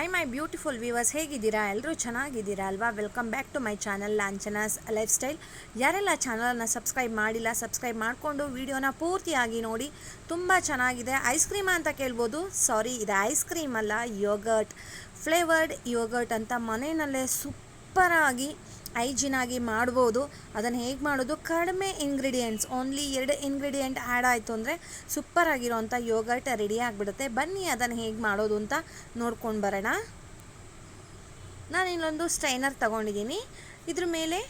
I my beautiful viewers ಹೇಗಿದ್ದೀರಾ? ಎಲ್ಲರೂ ಚೆನ್ನಾಗಿದ್ದೀರಾ ಅಲ್ವಾ? Welcome back to my channel Lanchana's lifestyle ಯಾರೆಲ್ಲ ಚಾನಲನ್ನು ಸಬ್ಸ್ಕ್ರೈಬ್ ಮಾಡಿಲ್ಲ ಸಬ್ಸ್ಕ್ರೈಬ್ ಮಾಡಿಕೊಂಡು ವೀಡಿಯೋನ ಪೂರ್ತಿಯಾಗಿ ನೋಡಿ, ತುಂಬ ಚೆನ್ನಾಗಿದೆ. ಐಸ್ ಕ್ರೀಮ್ ಅಂತ ಕೇಳ್ಬೋದು. ಸಾರಿ ಇದು ಐಸ್ ಕ್ರೀಮ್ ಅಲ್ಲ ಯೋಗರ್ಟ್ ಫ್ಲೇವರ್ಡ್ ಯೋಗರ್ಟ್ ಅಂತ ಮನೆಯಲ್ಲೇ ಸೂಪರಾಗಿ ಆಗಿ ಮಾಡ್ಬೋದು. ಅದನ್ನು ಹೇಗೆ ಮಾಡೋದು? ಕಡಿಮೆ ಇಂಗ್ರೀಡಿಯೆಂಟ್ಸ್ ಓನ್ಲಿ ಎರಡು ಇಂಗ್ರೀಡಿಯೆಂಟ್ ಆ್ಯಡ್ ಆಯಿತು ಅಂದರೆ ಸೂಪರ್ ಆಗಿರೋಂಥ ಯೋಗರ್ಟ್ ರೆಡಿ ಆಗಿಬಿಡುತ್ತೆ. ಬನ್ನಿ ಅದನ್ನು ಹೇಗೆ ಮಾಡೋದು ಅಂತ ನೋಡ್ಕೊಂಡು ಬರೋಣ. ನಾನು ಇಲ್ಲೊಂದು ಸ್ಟ್ರೈನರ್ ತಗೊಂಡಿದ್ದೀನಿ. ಇದ್ರ ಮೇಲೆ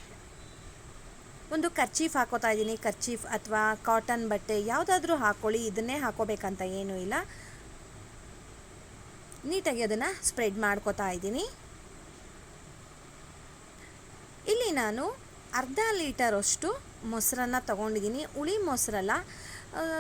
ಒಂದು ಕರ್ಚೀಫ್ ಹಾಕೋತಾ ಇದ್ದೀನಿ. ಕರ್ಚೀಫ್ ಅಥವಾ ಕಾಟನ್ ಬಟ್ಟೆ ಯಾವುದಾದ್ರೂ ಹಾಕ್ಕೊಳ್ಳಿ ಇದನ್ನೇ ಹಾಕೋಬೇಕಂತ ಏನೂ ಇಲ್ಲ. ನೀಟಾಗಿ ಅದನ್ನು ಸ್ಪ್ರೆಡ್ ಮಾಡ್ಕೋತಾ ಇದ್ದೀನಿ. ಇಲ್ಲಿ ನಾನು ಅರ್ಧ ಲೀಟರಷ್ಟು ಮೊಸರನ್ನು ತಗೊಂಡಿದ್ದೀನಿ. ಹುಳಿ ಮೊಸರಲ್ಲ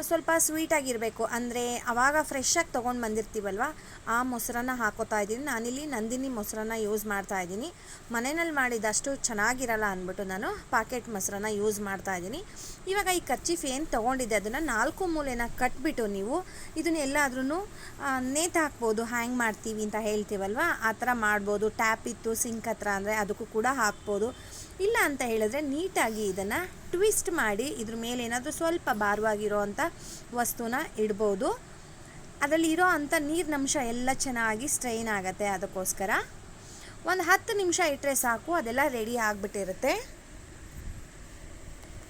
ಸ್ವಲ್ಪ ಸ್ವೀಟಾಗಿರಬೇಕು ಅಂದರೆ ಅವಾಗ ಫ್ರೆಶ್ಶಾಗಿ ತೊಗೊಂಡು ಬಂದಿರ್ತೀವಲ್ವ? ಆ ಮೊಸರನ್ನ ಹಾಕೋತಾ ಇದ್ದೀನಿ. ನಾನಿಲ್ಲಿ ನಂದಿನಿ ಮೊಸರನ್ನ ಯೂಸ್ ಮಾಡ್ತಾ ಇದ್ದೀನಿ. ಮನೆಯಲ್ಲಿ ಮಾಡಿದಷ್ಟು ಚೆನ್ನಾಗಿರಲ್ಲ ಅಂದ್ಬಿಟ್ಟು ನಾನು ಪಾಕೆಟ್ ಮೊಸರನ್ನ ಯೂಸ್ ಮಾಡ್ತಾ ಇದ್ದೀನಿ. ಇವಾಗ ಈ ಕರ್ಚೀಫ್ ಏನು ತೊಗೊಂಡಿದ್ದೆ, ಅದನ್ನು ನಾಲ್ಕು ಮೂಲೆನ ಕಟ್ಬಿಟ್ಟು ನೀವು ಇದನ್ನ ಎಲ್ಲಾದ್ರೂ ನೇತು ಹಾಕ್ಬೋದು ಹ್ಯಾಂಗ್ ಮಾಡ್ತೀವಿ ಅಂತ ಹೇಳ್ತೀವಲ್ವ? ಆ ಥರ ಮಾಡ್ಬೋದು. ಟ್ಯಾಪ್ ಇತ್ತು ಸಿಂಕ್ ಹತ್ರ ಅಂದರೆ ಅದಕ್ಕೂ ಕೂಡ ಹಾಕ್ಬೋದು. ಇಲ್ಲ ಅಂತ ಹೇಳಿದ್ರೆ ನೀಟಾಗಿ ಇದನ್ನು ಟ್ವಿಸ್ಟ್ ಮಾಡಿ ಇದ್ರ ಮೇಲೆ ಏನಾದರೂ ಸ್ವಲ್ಪ ಭಾರವಾಗಿರೋ ಅಂಥ ವಸ್ತುನ ಇಡ್ಬೋದು. ಅದರಲ್ಲಿ ಇರೋ ಅಂಥ ನೀರಿನಂಶ ಎಲ್ಲ ಚೆನ್ನಾಗಿ ಸ್ಟ್ರೈನ್ ಆಗುತ್ತೆ ಅದಕ್ಕೋಸ್ಕರ. ಒಂದು ಹತ್ತು ನಿಮಿಷ ಇಟ್ಟರೆ ಸಾಕು, ಅದೆಲ್ಲ ರೆಡಿ ಆಗಿಬಿಟ್ಟಿರುತ್ತೆ.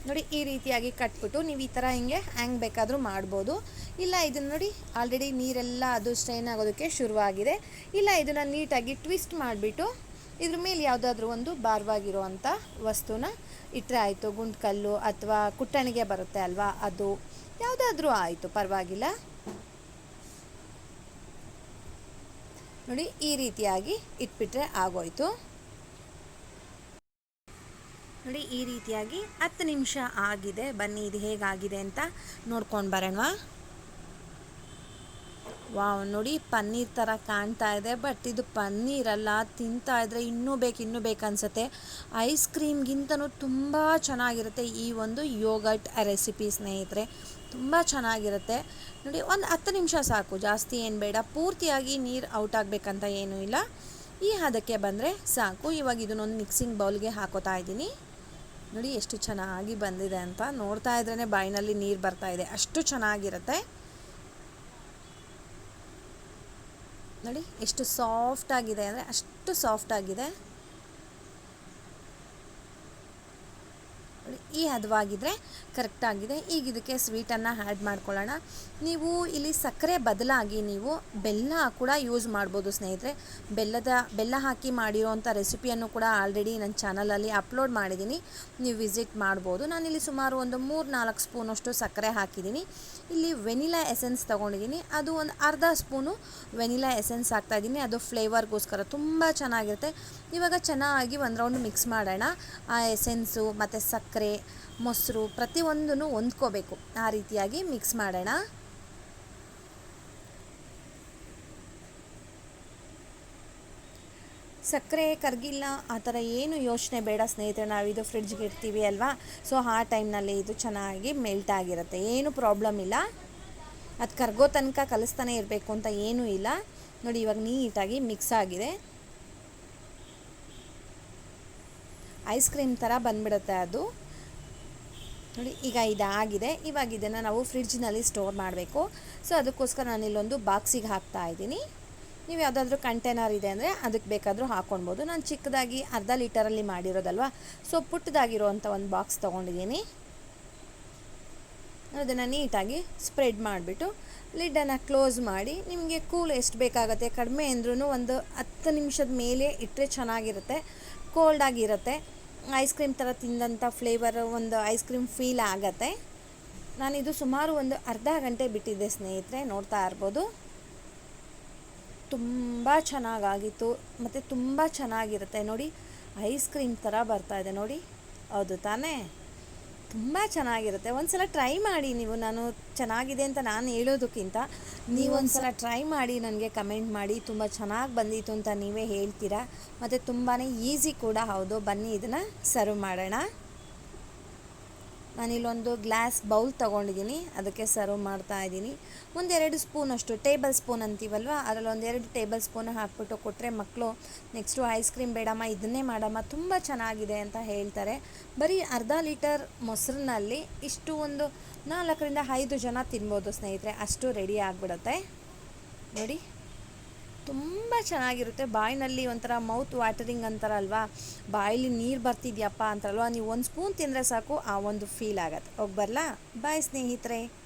ನೋಡಿ, ಈ ರೀತಿಯಾಗಿ ಕಟ್ಬಿಟ್ಟು ನೀವು ಈ ಥರ ಹಿಂಗೆ ಹ್ಯಾಂಗ್ ಬೇಕಾದರೂ ಮಾಡ್ಬೋದು. ಇಲ್ಲ, ಇದನ್ನು ನೋಡಿ ಆಲ್ರೆಡಿ ನೀರೆಲ್ಲ ಅದು ಸ್ಟ್ರೈನ್ ಆಗೋದಕ್ಕೆ ಶುರುವಾಗಿದೆ. ಇಲ್ಲ, ಇದನ್ನು ನೀಟಾಗಿ ಟ್ವಿಸ್ಟ್ ಮಾಡಿಬಿಟ್ಟು ಇದ್ರ ಮೇಲೆ ಯಾವುದಾದ್ರೂ ಒಂದು ಭಾರವಾಗಿರುವಂಥ ವಸ್ತುನ ಇಟ್ಟರೆ ಆಯಿತು, ಗುಂಡ್ಕಲ್ಲು ಅಥವಾ ಕುಟ್ಟಣಿಗೆ ಬರುತ್ತೆ ಅಲ್ವಾ, ಅದು ಯಾವುದಾದ್ರೂ ಆಯಿತು, ಪರವಾಗಿಲ್ಲ. ನೋಡಿ, ಈ ರೀತಿಯಾಗಿ ಇಟ್ಬಿಟ್ರೆ ಆಗೋಯ್ತು. ನೋಡಿ, ಈ ರೀತಿಯಾಗಿ ಹತ್ತು ನಿಮಿಷ ಆಗಿದೆ, ಬನ್ನಿ, ಇದು ಹೇಗಾಗಿದೆ ಅಂತ ನೋಡ್ಕೊಂಡು ಬರೋಣ. ವಾವ್, ನೋಡಿ ಪನ್ನೀರ್ ಥರ ಕಾಣ್ತಾ ಇದೆ, ಬಟ್ ಇದು ಪನ್ನೀರಲ್ಲ, ತಿಂತಾ ಇದ್ರೆ ಇನ್ನೂ ಬೇಕು ಇನ್ನೂ ಬೇಕು ಅನಿಸುತ್ತೆ. ಐಸ್ ಕ್ರೀಮ್ಗಿಂತನೂ ತುಂಬ ಚೆನ್ನಾಗಿರುತ್ತೆ ಈ ಒಂದು ಯೋಗಟ್ ರೆಸಿಪಿ ಸ್ನೇಹಿತರೆ. ತುಂಬ ಚೆನ್ನಾಗಿರುತ್ತೆ. ನೋಡಿ, ಒಂದು ಹತ್ತು ನಿಮಿಷ ಸಾಕು, ಜಾಸ್ತಿ ಏನು ಬೇಡ. ಪೂರ್ತಿಯಾಗಿ ನೀರು ಔಟ್ ಆಗಬೇಕಂತ ಏನೂ ಇಲ್ಲ. ಈ ಹದಕ್ಕೆ ಬಂದರೆ ಸಾಕು. ಇವಾಗ ಇದನ್ನೊಂದು ಮಿಕ್ಸಿಂಗ್ ಬೌಲ್ಗೆ ಹಾಕೋತಾ ಇದ್ದೀನಿ. ನೋಡಿ, ಎಷ್ಟು ಚೆನ್ನಾಗಿ ಬಂದಿದೆ ಅಂತ. ನೋಡ್ತಾ ಇದ್ರೇ ಬಾಯಿನಲ್ಲಿ ನೀರು ಬರ್ತಾ ಇದೆ. ಅಷ್ಟು ಚೆನ್ನಾಗಿರುತ್ತೆ. ನೋಡಿ ಎಷ್ಟು ಸಾಫ್ಟ್ ಆಗಿದೆ ಅಂದರೆ ಅಷ್ಟು ಸಾಫ್ಟ್ ಆಗಿದೆ ಈ ಹದವಾಗಿದ್ದರೆ ಕರೆಕ್ಟಾಗಿದೆ ಈಗ ಇದಕ್ಕೆ ಸ್ವೀಟನ್ನು ಆ್ಯಡ್ ಮಾಡ್ಕೊಳ್ಳೋಣ. ನೀವು ಇಲ್ಲಿ ಸಕ್ಕರೆ ಬದಲಾಗಿ ನೀವು ಬೆಲ್ಲ ಕೂಡ ಯೂಸ್ ಮಾಡ್ಬೋದು ಸ್ನೇಹಿತರೆ. ಬೆಲ್ಲದ, ಬೆಲ್ಲ ಹಾಕಿ ಮಾಡಿರೋಂಥ ರೆಸಿಪಿಯನ್ನು ಕೂಡ ಆಲ್ರೆಡಿ ನನ್ನ ಚಾನಲಲ್ಲಿ ಅಪ್ಲೋಡ್ ಮಾಡಿದ್ದೀನಿ. ನೀವು ವಿಸಿಟ್ ಮಾಡ್ಬೋದು. ನಾನಿಲ್ಲಿ ಸುಮಾರು ಒಂದು ಮೂರು ನಾಲ್ಕು ಸ್ಪೂನಷ್ಟು ಸಕ್ಕರೆ ಹಾಕಿದ್ದೀನಿ. ಇಲ್ಲಿ ವೆನಿಲಾ ಎಸೆನ್ಸ್ ತೊಗೊಂಡಿದ್ದೀನಿ. ಅದು ಒಂದು ಅರ್ಧ ಸ್ಪೂನು ವೆನಿಲಾ ಎಸೆನ್ಸ್ ಹಾಕ್ತಾಯಿದ್ದೀನಿ ಅದು ಫ್ಲೇವರ್ಗೋಸ್ಕರ ತುಂಬ ಚೆನ್ನಾಗಿರುತ್ತೆ. ಇವಾಗ ಚೆನ್ನಾಗಿ ಒಂದು ರೌಂಡ್ ಮಿಕ್ಸ್ ಮಾಡೋಣ. ಆ ಎಸೆನ್ಸು ಮತ್ತು ಸಕ್ಕರೆ ಮೊಸರು ಪ್ರತಿಯೊಂದೂ ಹೊಂದ್ಕೋಬೇಕು. ಆ ರೀತಿಯಾಗಿ ಮಿಕ್ಸ್ ಮಾಡೋಣ. ಸಕ್ಕರೆ, ಕರಗಿಲ್ಲ, ಆ ಥರ ಏನು ಯೋಚನೆ ಬೇಡ ಸ್ನೇಹಿತರೆ ನಾವಿದು ಫ್ರಿಡ್ಜ್ಗೆ ಇಡ್ತೀವಿ ಅಲ್ವಾ? ಸೊ ಆ ಟೈಮ್ನಲ್ಲಿ ಇದು ಚೆನ್ನಾಗಿ ಮೆಲ್ಟ್ ಆಗಿರುತ್ತೆ. ಏನು ಪ್ರಾಬ್ಲಮ್ ಇಲ್ಲ. ಅದು ಕರ್ಗೋ ತನಕ ಕಲಿಸ್ತಾನೆ ಇರಬೇಕು ಅಂತ ಏನೂ ಇಲ್ಲ. ನೋಡಿ, ಇವಾಗ ನೀಟಾಗಿ ಮಿಕ್ಸ್ ಆಗಿದೆ. ಐಸ್ ಕ್ರೀಮ್ ಥರ ಬಂದ್ಬಿಡುತ್ತೆ ಅದು. ನೋಡಿ, ಈಗ ಇದಾಗಿದೆ. ಇವಾಗ ಇದನ್ನು ನಾವು ಫ್ರಿಡ್ಜ್ನಲ್ಲಿ ಸ್ಟೋರ್ ಮಾಡಬೇಕು. ಸೊ, ಅದಕ್ಕೋಸ್ಕರ ನಾನು ಇಲ್ಲೊಂದು ಬಾಕ್ಸಿಗೆ ಹಾಕ್ತಾ ಇದ್ದೀನಿ. ನೀವು ಯಾವುದಾದ್ರೂ ಕಂಟೈನರ್ ಇದೆ ಅಂದರೆ ಅದಕ್ಕೆ ಬೇಕಾದರೂ ಹಾಕ್ಕೊಳ್ಬೋದು ನಾನು ಚಿಕ್ಕದಾಗಿ ಅರ್ಧ ಲೀಟರಲ್ಲಿ ಮಾಡಿರೋದಲ್ವ? ಸೊ ಪುಟ್ಟದಾಗಿರೋವಂಥ ಒಂದು ಬಾಕ್ಸ್ ತೊಗೊಂಡಿದ್ದೀನಿ. ಅದನ್ನು ನೀಟಾಗಿ ಸ್ಪ್ರೆಡ್ ಮಾಡಿಬಿಟ್ಟು ಲಿಡ್ಡನ್ನು ಕ್ಲೋಸ್ ಮಾಡಿ, ನಿಮಗೆ ಕೂಲ್ ಎಷ್ಟು ಬೇಕಾಗುತ್ತೆ ಕಡಿಮೆ ಅಂದ್ರೂ ಒಂದು ಹತ್ತು ನಿಮಿಷದ ಮೇಲೆ ಇಟ್ಟರೆ ಚೆನ್ನಾಗಿರುತ್ತೆ ಕೋಲ್ಡಾಗಿರುತ್ತೆ ಐಸ್ ಕ್ರೀಮ್ ಥರ ತಿಂದಂಥ ಫ್ಲೇವರ್, ಒಂದು ಐಸ್ ಕ್ರೀಮ್ ಫೀಲ್ ಆಗತ್ತೆ. ನಾನಿದು ಸುಮಾರು ಒಂದು ಅರ್ಧ ಗಂಟೆ ಬಿಟ್ಟಿದ್ದೆ ಸ್ನೇಹಿತರೆ, ನೋಡ್ತಾ ಇರ್ಬೋದು. ತುಂಬ ಚೆನ್ನಾಗಾಗಿತ್ತು, ಮತ್ತು ತುಂಬ ಚೆನ್ನಾಗಿರುತ್ತೆ. ನೋಡಿ, ಐಸ್ ಕ್ರೀಮ್ ಥರ ಬರ್ತಾ ಇದೆ, ನೋಡಿ. ಹೌದು ತಾನೇ? ತುಂಬ ಚೆನ್ನಾಗಿರುತ್ತೆ. ಒಂದ್ಸಲ ಟ್ರೈ ಮಾಡಿ ನೀವು, ನಾನು ಚೆನ್ನಾಗಿದೆ ಅಂತ ನಾನು ಹೇಳೋದಕ್ಕಿಂತ ನೀವು ಒಂದು ಸಲ ಟ್ರೈ ಮಾಡಿ ನನಗೆ ಕಮೆಂಟ್ ಮಾಡಿ, ತುಂಬ ಚೆನ್ನಾಗಿ ಬಂದಿತ್ತು ಅಂತ ನೀವೇ ಹೇಳ್ತೀರಾ? ಮತ್ತು ತುಂಬಾ ಈಸಿ ಕೂಡ ಹೌದು. ಬನ್ನಿ, ಇದನ್ನು ಸರ್ವ್ ಮಾಡೋಣ. ನಾನಿಲ್ಲೊಂದು ಗ್ಲಾಸ್ ಬೌಲ್ ತೊಗೊಂಡಿದ್ದೀನಿ, ಅದಕ್ಕೆ ಸರ್ವ್ ಮಾಡ್ತಾ ಇದ್ದೀನಿ. ಒಂದೆರಡು ಸ್ಪೂನ್ ಅಷ್ಟು ಟೇಬಲ್ ಸ್ಪೂನ್ ಅಂತೀವಲ್ವ, ಅದರಲ್ಲಿ ಒಂದೆರಡು ಟೇಬಲ್ ಸ್ಪೂನ್ ಹಾಕ್ಬಿಟ್ಟು ಕೊಟ್ಟರೆ ಮಕ್ಕಳು ನೆಕ್ಸ್ಟು ಐಸ್ ಕ್ರೀಮ್ ಬೇಡಮ್ಮ, ಇದನ್ನೇ ಮಾಡಮ್ಮ, ತುಂಬ ಚೆನ್ನಾಗಿದೆ ಅಂತ ಹೇಳ್ತಾರೆ. ಬರೀ ಅರ್ಧ ಲೀಟರ್ ಮೊಸರಿನಲ್ಲಿ ಇಷ್ಟು ಒಂದು ನಾಲ್ಕರಿಂದ ಐದು ಜನ ತಿನ್ಬೋದು ಸ್ನೇಹಿತರೆ, ಅಷ್ಟು ರೆಡಿ ಆಗಿಬಿಡುತ್ತೆ. ನೋಡಿ. ತುಂಬ ಚೆನ್ನಾಗಿರುತ್ತೆ. ಬಾಯಿನಲ್ಲಿ ಒಂಥರ ಮೌತ್ ವಾಟರಿಂಗ್ ಅಂತಾರಲ್ವಾ? ಬಾಯಲ್ಲಿ ನೀರು ಬರ್ತಿದ್ಯಪ್ಪ ಅಂತಾರಲ್ವ? ನೀವು ಒಂದು ಸ್ಪೂನ್ ತಿಂದರೆ ಸಾಕು, ಆ ಒಂದು ಫೀಲ್ ಆಗತ್ತೆ. ಹೋಗಿ ಬರಲಾ? ಬಾಯ್ ಸ್ನೇಹಿತರೆ.